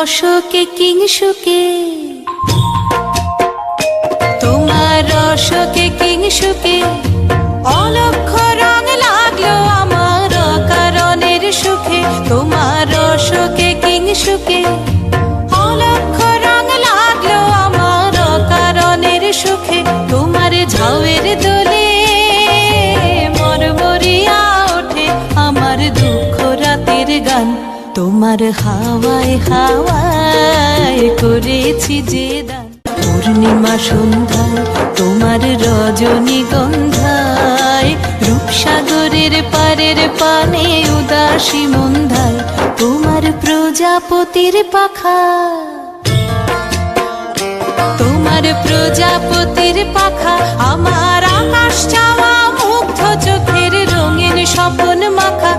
রসকে কিংসুকে তোমার রসকে কিংসুকে অলক্ষ রং লাগল আমার কারণের সুখে। তোমার রসকে কিংসুকে অলক্ষ রং লাগল আমার কারণের সুখে। তোমার ঝাউয়ের দোলে মরমরিয়া ওঠে। আমার দুঃখ রাতের গান তোমার হাওয়ায় হাওয়ায় করেছি যে পূর্ণিমা সন্ধ্যায় তোমার রজনীগন্ধায় রূপসাগরের পারের পানে উদাসী মন্ধায়, তোমার প্রজাপতির পাখা। তোমার প্রজাপতির পাখা, আমার